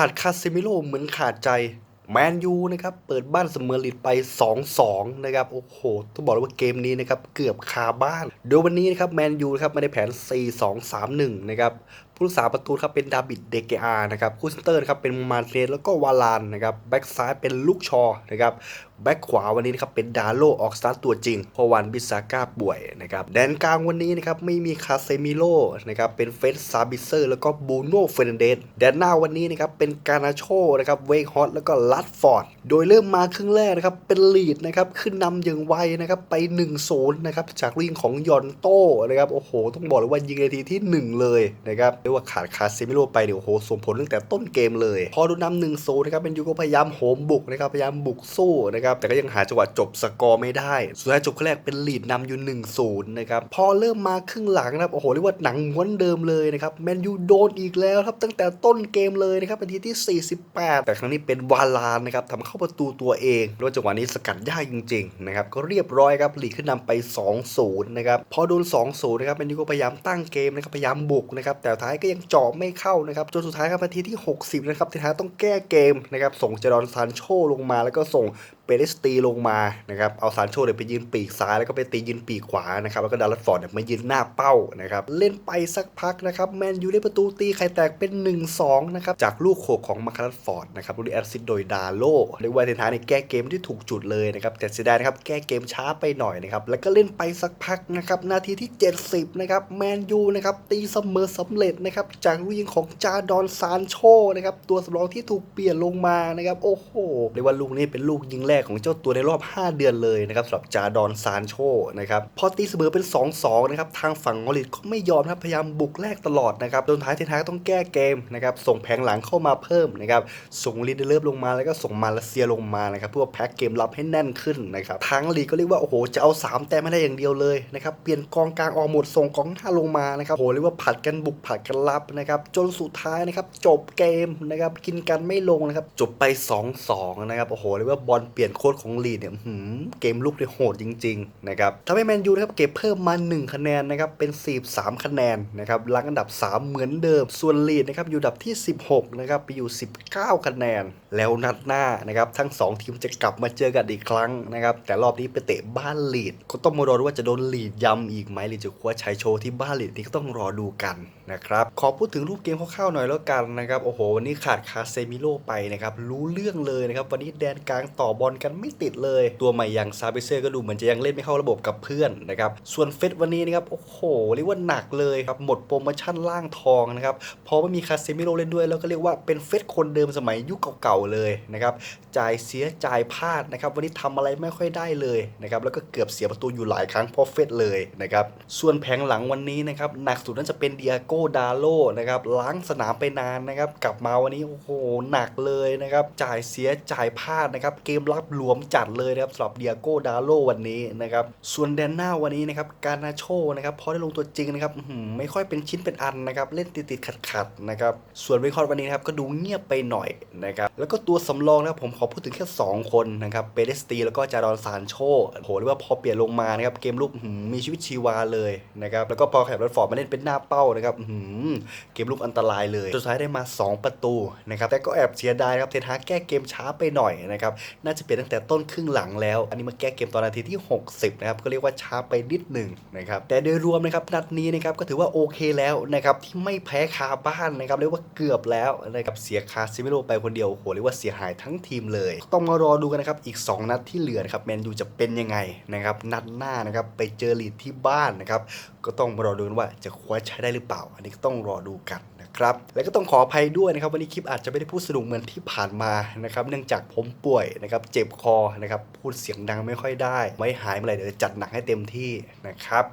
ขาดคาเซมิโลเหมือนขาดใจแมนยูนะครับเปิดบ้านเสมอลิดไป 2-2 นะครับโอ้โห ต้องบอกเลยว่าเกมนี้นะครับเกือบคาบ้าน โดยวันนี้นะครับแมนยูนะครับไม่ได้แผน 4-2-3-1 นะครับ ผู้รักษาประตูครับเป็นดาบิดเดเกอานะครับคู่เซนเตอร์นะครับเป็นมาเทนแล้วก็วาลานนะครับแบ็กซ้ายเป็นลูกชอนะครับแบ็กขวาวันนี้นะครับเป็นดาโลออกสตาร์ตัวจริงเพราะวันบิซาก้าป่วยนะครับแดนกลางวันนี้นะครับไม่มีคาเซมิโลนะครับเป็นเฟสซาบิเซอร์แล้วก็บูโน่เฟรนเดสแดนหน้าวันนี้นะครับเป็นกานาโชนะครับเวกฮอตแล้วก็ลัดฟอร์ดโดยเริ่มมาครึ่งแรกนะครับเป็นลีดนะครับขึ้นนำอย่างไวนะครับไป1 0นนะครับจากลิงของยอนโต้นะครับโอ้โห ต้องบอกเลยว่ายิงนาทีที่ 1 เลยนะครับรียกว่าขาดคาเซมิโลไปเดี๋ยวโหส่งผลตั้งแต่ต้นเกมเลย พอโดนนำหนึ่งศูนย์นะครับเป็นยูก็พยายามโหมบุกนะครับพยายามบุกสู้นะครับแต่ก็ยังหาจังหวะจบสกอร์ไม่ได้ สุดท้ายจบครึ่งแรกเป็นลีดนำอยู่1นศูนย์นะครับพอเริ่มมาครึ่งหลังนะครับโอ้โหเรียกว่าหนังม้วนเดิมเลยนะครับแมนยูโดนอีกแล้วครับตั้งแต่ต้นเกมเลยนะครับเป็นทีที่ 48 แต่ครั้งนี้เป็นวาลานนะครับทำเข้าประตูตัวเองแล้วจังหวะนี้สกัดยากจริงๆนะครับก็เรียบร้อยครับลีดขึ้นนำไป 2-0นะครับพอโดน2-0นะครับแมนยูก็พยายามตั้งเกมนะครับพยายามบุกนะครับแต่ท้ายก็ยังเจาะไม่เข้านะครับจนสุดท้ายครับนาทีที่ 60 นะครับทีท้าต้องแก้เกมนะครับส่งเจดอนซานโชลงมาแล้วก็ส่ง เปเรสตีลงมานะครับเอาซานโชเนี่ยไปยืนปีกซ้ายแล้วก็ไปตียืนปีกขวานะครับแล้วก็ดารัตฟอร์ดเนี่ยมายืนหน้าเป้านะครับเล่นไปสักพักนะครับแมนยูได้ประตูตีไข่แตกเป็น 1-2นะครับจากลูกโขกของมาคารัตฟอร์ดนะครับลูกนี้แอสซิดโดยดาโลเรียกว่าเทนทาในแก้เกมที่ถูกจุดเลยนะครับแต่เสียดายนะครับแก้เกมช้าไปหน่อยนะครับแล้วก็เล่นไปสักพักนะครับนาทีที่ 70นะครับแมนยูนะครับตีเสมอสำเร็จนะครับจากลูกยิงของจาดอนซานโชนะครับตัวสำรองที่ถูกเปลี่ยนลงมานะครับโอ้โหเรียกว่าลูกนี้เป็นลูกยิงแรกของเจ้าตัวในรอบ 5 เดือนเลยนะครับสำหรับจาดอนซานโชนะครับพอตีเสมอเป็น 2-2 นะครับ ทางฝั่งมอริดก็ไม่ยอมนะครับพยายามบุกแรกตลอดนะครับจนท้ายเทนทากต้องแก้เกมนะครับส่งแผงหลังเข้ามาเพิ่มนะครับส่งลินเดเลฟลงมาแล้วก็ส่งมาเลเซียลงมานะครับเพื่อแพ็กเกมรับให้แน่นขึ้นนะครับทางลีก็เรียกว่าโอ้โหจะเอา 3 แต้มไม่ได้อย่างเดียวเลยนะครับเปลี่ยนกองกลางออกหมดส่งกองหน้าลงมานะครับโอ้โหเรียกว่าผัดกันบุกผัดกันรับนะครับจนสุดท้ายนะครับจบเกมนะครับกินกันไม่ลงนะครับจบไป 2-2 นะครับโอ้โหเรียกว่าบอลเปลี่ยนโค้ดของลีดเนี่ยเกมลุกเนี่ยโหดจริง ๆ นะครับทำให้แมนยูนะครับเก็บเพิ่มมา 1 คะแนนนะครับ เป็น 43 คะแนนนะครับหลังอันดับ 3 เหมือนเดิม ส่วนลีดนะครับอยู่อันดับที่ 16 นะครับ ไปอยู่ 19 คะแนน แล้วนัดหน้านะครับ ทั้ง 2 ทีมจะกลับมาเจอกันอีกครั้งนะครับ แต่รอบนี้ไปเตะบ้านลีด ก็ต้องมารอดูว่าจะโดนลีดยำอีกไหมหรือจะคว้าชัยโชว์ที่บ้านลีดนี่ก็ต้องรอดูกันนะครับ ขอพูดถึงรูปเกมคร่าวๆหน่อยแล้วกันนะครับ โอ้โห วันนี้ขาดคาเซมิโลไปนะครับ รู้เรื่องเลยนะครับ วันนี้แดนกลางต่อบอลกันไม่ติดเลย ตัวใหม่อย่างซาเบเซอร์ก็ดูเหมือนจะยังเล่นไม่เข้าระบบกับเพื่อนนะครับส่วนเฟสวันนี้นะครับโอ้โหเรียกว่าหนักเลยครับหมดโปรโมชั่นล่างทองนะครับพอไม่มีคาเซมิโลเล่นด้วย แล้วก็เรียกว่าเป็นเฟสคนเดิมสมัยยุคเก่าๆเลยนะครับจ่ายเสียจ่ายพลาดนะครับวันนี้ทำอะไรไม่ค่อยได้เลยนะครับแล้วก็เกือบเสียประตูอยู่หลายครั้งเพราะเฟสเลยนะครับส่วนแผงหลังวันนี้นะครับหนักสุดน่าจะเป็นเดียโกดาโลนะครับล้างสนามไปนานนะครับกลับมาวันนี้โอ้โหหนักเลยนะครับจ่ายเสียจ่ายพลาดนะครับเกมรับหลวมจัดเลยนะครับสำหรับเดียโก้ดาโลวันนี้นะครับส่วนแดนหน้าวันนี้นะครับการนาโชนะครับพอได้ลงตัวจริงนะครับหือไม่ค่อยเป็นชิ้นเป็นอันนะครับเล่นติดติดขัดขัดๆนะครับส่วนเวิเคราะห์วันนี้นะครับก็ดูเงียบไปหน่อยนะครับแล้วก็ตัวสำรองนะครับผมขอพูดถึงแค่ 2 คนนะครับเปเดสตีแล้วก็จารอนซานโชโอ้โหเรียกว่าพอเปลี่ยนลงมานะครับเกมลุกหือมีชีวิตชีวาเลยนะครับแล้วก็พอแคปรัดฟอร์ดมาเล่นเป็นหน้าเป้านะครับหือเกมลุกอันตรายเลยสุดท้ายได้มา 2 ประตูนะครับแต่ก็แอบเสียดายครับเทนฮาแก้เกมช้าไปหน่อยนะครับน่าจะเปลี่ยนตั้งแต่ต้นครึ่งหลังแล้ว อันนี้มาแก้เกมตอนนาทีที่ 60 นะครับ ก็เรียกว่าช้าไปนิดหนึ่งนะครับ แต่โดยรวมนะครับนัดนี้นะครับก็ถือว่าโอเคแล้วนะครับที่ไม่แพ้คาบ้านนะครับเรียกว่าเกือบแล้วนะครับเสียคาซิเมโรไปคนเดียวโหเรียกว่าเสียหายทั้งทีมเลย ต้องมารอดูกันนะครับอีก 2 นัดที่เหลือนะครับแมนยูจะเป็นยังไงนะครับนัดหน้านะครับไปเจอลีดที่บ้านนะครับก็ต้องมารอดูว่าจะคว้าใช้ได้หรือเปล่า อันนี้ก็ต้องรอดูกัน ครับและก็ต้องขออภัยด้วยนะครับวันนี้คลิปอาจจะไม่ได้พูดสนุกเหมือนที่ผ่านมานะครับเนื่องจากผมป่วยนะครับเจ็บคอนะครับพูดเสียงดังไม่ค่อยได้ ไว้หายเมื่อไหร่เดี๋ยวจัดหนักให้เต็มที่นะครับ